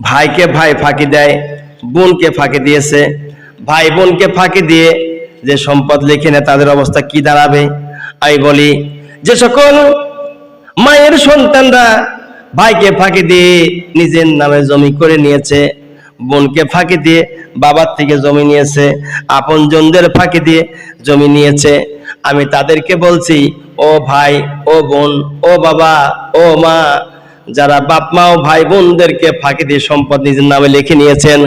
ভাইকে ভাই ফাঁকি দেয়, বোনকে ফাঁকি দিয়েছে। ভাই বোনকে ফাঁকি দিয়ে যে সম্পদ লিখে নেয়, তাদের অবস্থা কি দাঁড়াবে? আমি বলি, যে সকল মায়ের সন্তানরা ভাইকে ফাঁকি দিয়ে নিজের নামে জমি করে নিয়েছে, বোনকে ফাঁকি দিয়ে বাবার থেকে জমি নিয়েছে, আপনজনদের ফাঁকি দিয়ে জমি নিয়েছে, আমি তাদেরকে বলছি, ও ভাই, ও বোন, ও বাবা, ও মা যারা বাপ, মা ও ভাই বোনদেরকে ফাঁকি দিয়ে সম্পদ নিজের নামে লিখে নিয়েছেন,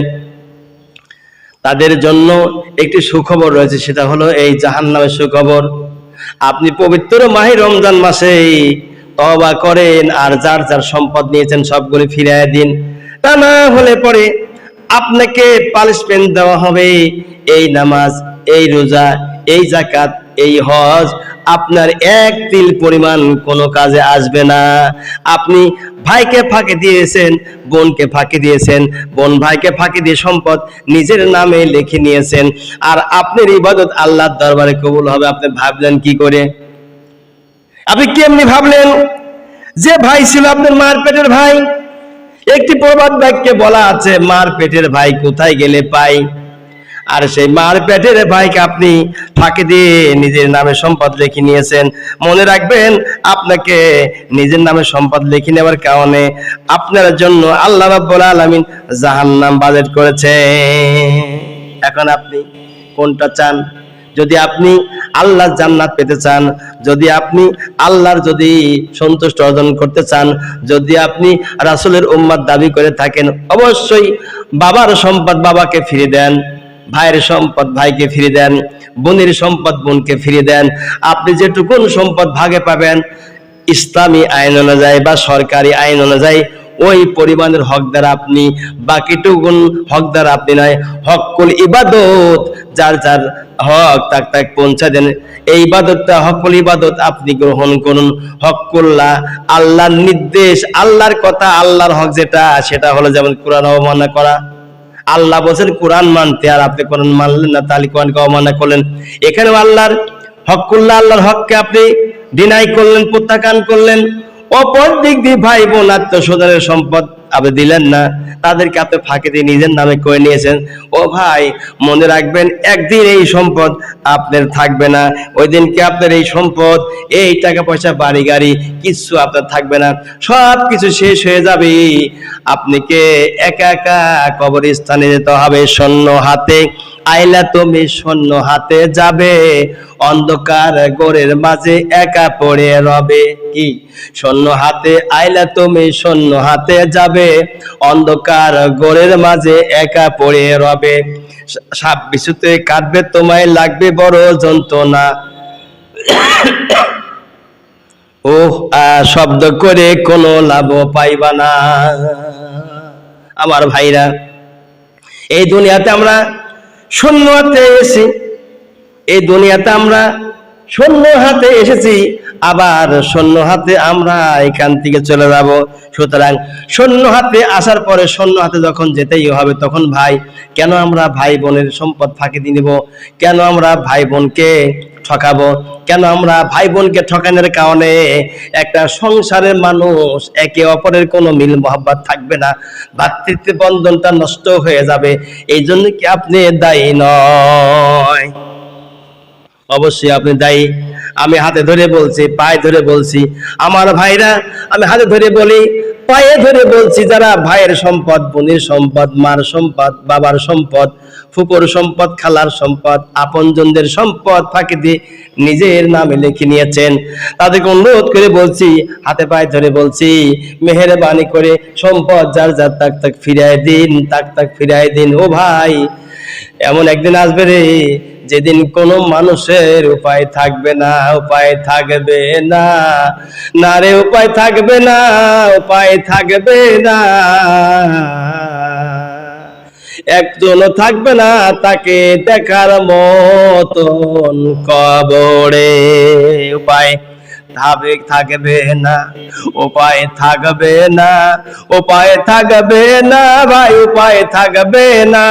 তাদের জন্য একটি সুখবর রয়েছে, সেটা হলো এই জাহান নামের সুখবর। আপনি পবিত্র মাহি রমজান মাসে তবা করেন আর যার যার সম্পদ নিয়েছেন সবগুলি ফিরিয়ে দিন। তা না হলে পরে আপনাকে পালিশমেন্ট দেওয়া হবে। এই নামাজ, এই রোজা, এই জাকাত এই হজ আপনার এক তিল পরিমাণ কোনো কাজে আসবে না। আপনি ভাইকে ফাঁকি দিয়েছেন, বোনকে ফাঁকি দিয়েছেন, বোন ভাইকে ফাঁকি দিয়ে সম্পদ নিজের নামে লিখে নিয়েছেন। আর আপনার ইবাদত আল্লাহর দরবারে কবুল হবে, আপনি ভাবলেন কি করে? আপনি কেমনি ভাবলেন? যে ভাই ছিল আপনার মার পেটের ভাই। একটি প্রবাদ বাক্যে বলা আছে, মার পেটের ভাই কোথায় গেলে পাই আর সেই মার পেটের ভাইকে আপনি ফাঁকি দিয়ে নিজের নামে সম্পদ লিখে নিয়েছেন। মনে রাখবেন, আপনাকে নিজের নামে সম্পদ লিখে নেওয়ার কারণে আপনার জন্য আল্লাহ রাব্বুল আলামিন জাহান্নাম বাজেট করেছে। এখন আপনি কোনটা চান? যদি আপনি আল্লাহর জান্নাত পেতে চান, যদি আপনি আল্লাহর যদি সন্তুষ্ট অর্জন করতে চান, যদি আপনি রাসূলের উম্মাদ দাবি করে থাকেন, অবশ্যই বাবার সম্পদ বাবাকে ফিরে দেন। ভাইয়ের সম্পদ ভাইকে ফিরে দেন, বোনের সম্পদ বোনকে ফিরে দেন। আপনি যেটুকুন সম্পদ ভাগে পাবেন, ইসলামী আইন অনুযায়ী বা সরকারি আইন অনুযায়ী ওই পরিমাণের হকদার আপনি, বাকিটুকুন হকদার আপনি নয় হকুল ইবাদত, যার যার হক তাক তাক পৌঁছা দেন। এই ইবাদতটা হকুল ইবাদত আপনি গ্রহণ করুন। হকুল্লাহ আল্লাহর নির্দেশ, আল্লাহর কথা, আল্লাহর হক যেটা, সেটা হলো যেমন কোরআন অবমাননা করা আল্লাহ বলছেন, কোরআন মানতে আর আপনি কোরআন মানলেন না, তাহলে কোরআনকে অমান্য করলেন? এখানেও আল্লাহর হক হকুল্লাহ আল্লাহর হককে আপনি ডিনাই করলেন, প্রত্যাখ্যান করলেন। অপর দিক দিয়ে ভাই বোন আত্মীয় সম্পদ আপনি দিলেন না, তাদেরকে আপনি ফাঁকি দিয়ে নিজের নামে করে নিয়েছেন। ও ভাই, মনে রাখবেন, একদিন এই সম্পদ আপনার থাকবে না। ওই দিনকে আপনার এই সম্পদ, এই টাকা পয়সা, বাড়ি, গাড়ি, কিছু আপনার থাকবে না। সব কিছু শেষ হয়ে যাবে। আপনাকে একা একা কবরস্থানে যেতে হবে শূন্য হাতে। আইলা তুমি শূন্য হাতে যাবে, অন্ধকার গোরের মাঝে একা পড়ে রবে। কি? শূন্য হাতে, আইলা তুমি শূন্য হাতে যাবে। অন্ধকার গোরের মাঝে একা পড়ে রবে। সাপ বিশুতে কাটবে তোমায় লাগবে বড় যন্ত্রণা। ও শব্দ করে কোনো লাভ পাইবা না। আমার ভাইরা, এই দুনিয়াতে আমরা শূন্যতে এসেছি। এই দুনিয়াতে আমরা শূন্য হাতে এসেছি, আবার শূন্য হাতে আমরা এখান থেকে চলে যাব। সুতরাং শূন্য হাতে আসার পরে শূন্য হাতে যখন যেতেই হবে, তখন ভাই, কেন আমরা ভাই বোনের সম্পদ ফাঁকি দিয়ে নিব কেন আমরা ভাই বোনকে ঠকাবো? কেন আমরা ভাই বোনকে ঠকানোর কারণে একটা সংসারের মানুষ একে অপরের কোনো মিল মহাব্বত থাকবে না, ভাতৃত্ব বন্ধনটা নষ্ট হয়ে যাবে। এই জন্য কি আপনি দায়ী নয়? অবশ্যই আপনি দায়ী। আমি হাতে ধরে বলছি, পায়ে ধরে বলছি। আমার ভাইরা, আমি হাতে ধরে বলি, পায়ে ধরে বলছি যারা, ভাইয়ের সম্পদ, বোনের সম্পদ, মার সম্পদ, বাবার সম্পদ ফুপুর সম্পদ, খালার সম্পদ, আপনজনদের সম্পদ ফাঁকি দিয়ে নিজের নামে লিখে নিয়েছেন। তাদেরকে অনুরোধ করে বলছি, হাতে পায়ে ধরে বলছি, মেহেরবানি করে সম্পদ যার যার তাক তাক ফিরায় দিন, তাক তাক ফিরায় দিন। ও ভাই, এমন একদিন আসবে রে যেদিন কোনো মানুষের উপায় থাকবে না, উপায় থাকবে না। না রে, উপায় থাকবে না, উপায় থাকবে না। একজনও থাকবে না তাকে দেখার মতন কবরে। উপায় থাকবে থাকবে না, উপায় থাকবে না, উপায় থাকবে না, ভাই, উপায় থাকবে না।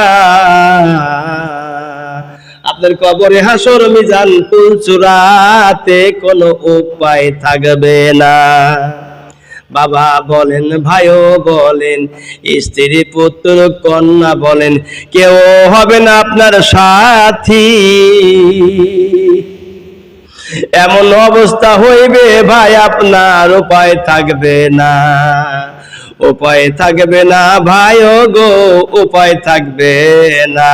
আপনার কবরে হাসর মিজান চূড়াতে কোনো উপায় থাকবে না। বাবা বলেন, ভাইও বলেন, স্ত্রী পুত্র কন্যা বলেন, কেউ হবে না আপনার সাথী। এমন অবস্থা হইবে ভাই, আপনার উপায় থাকবে না। উপায় থাকবে না ভাই গো, উপায় থাকবে না।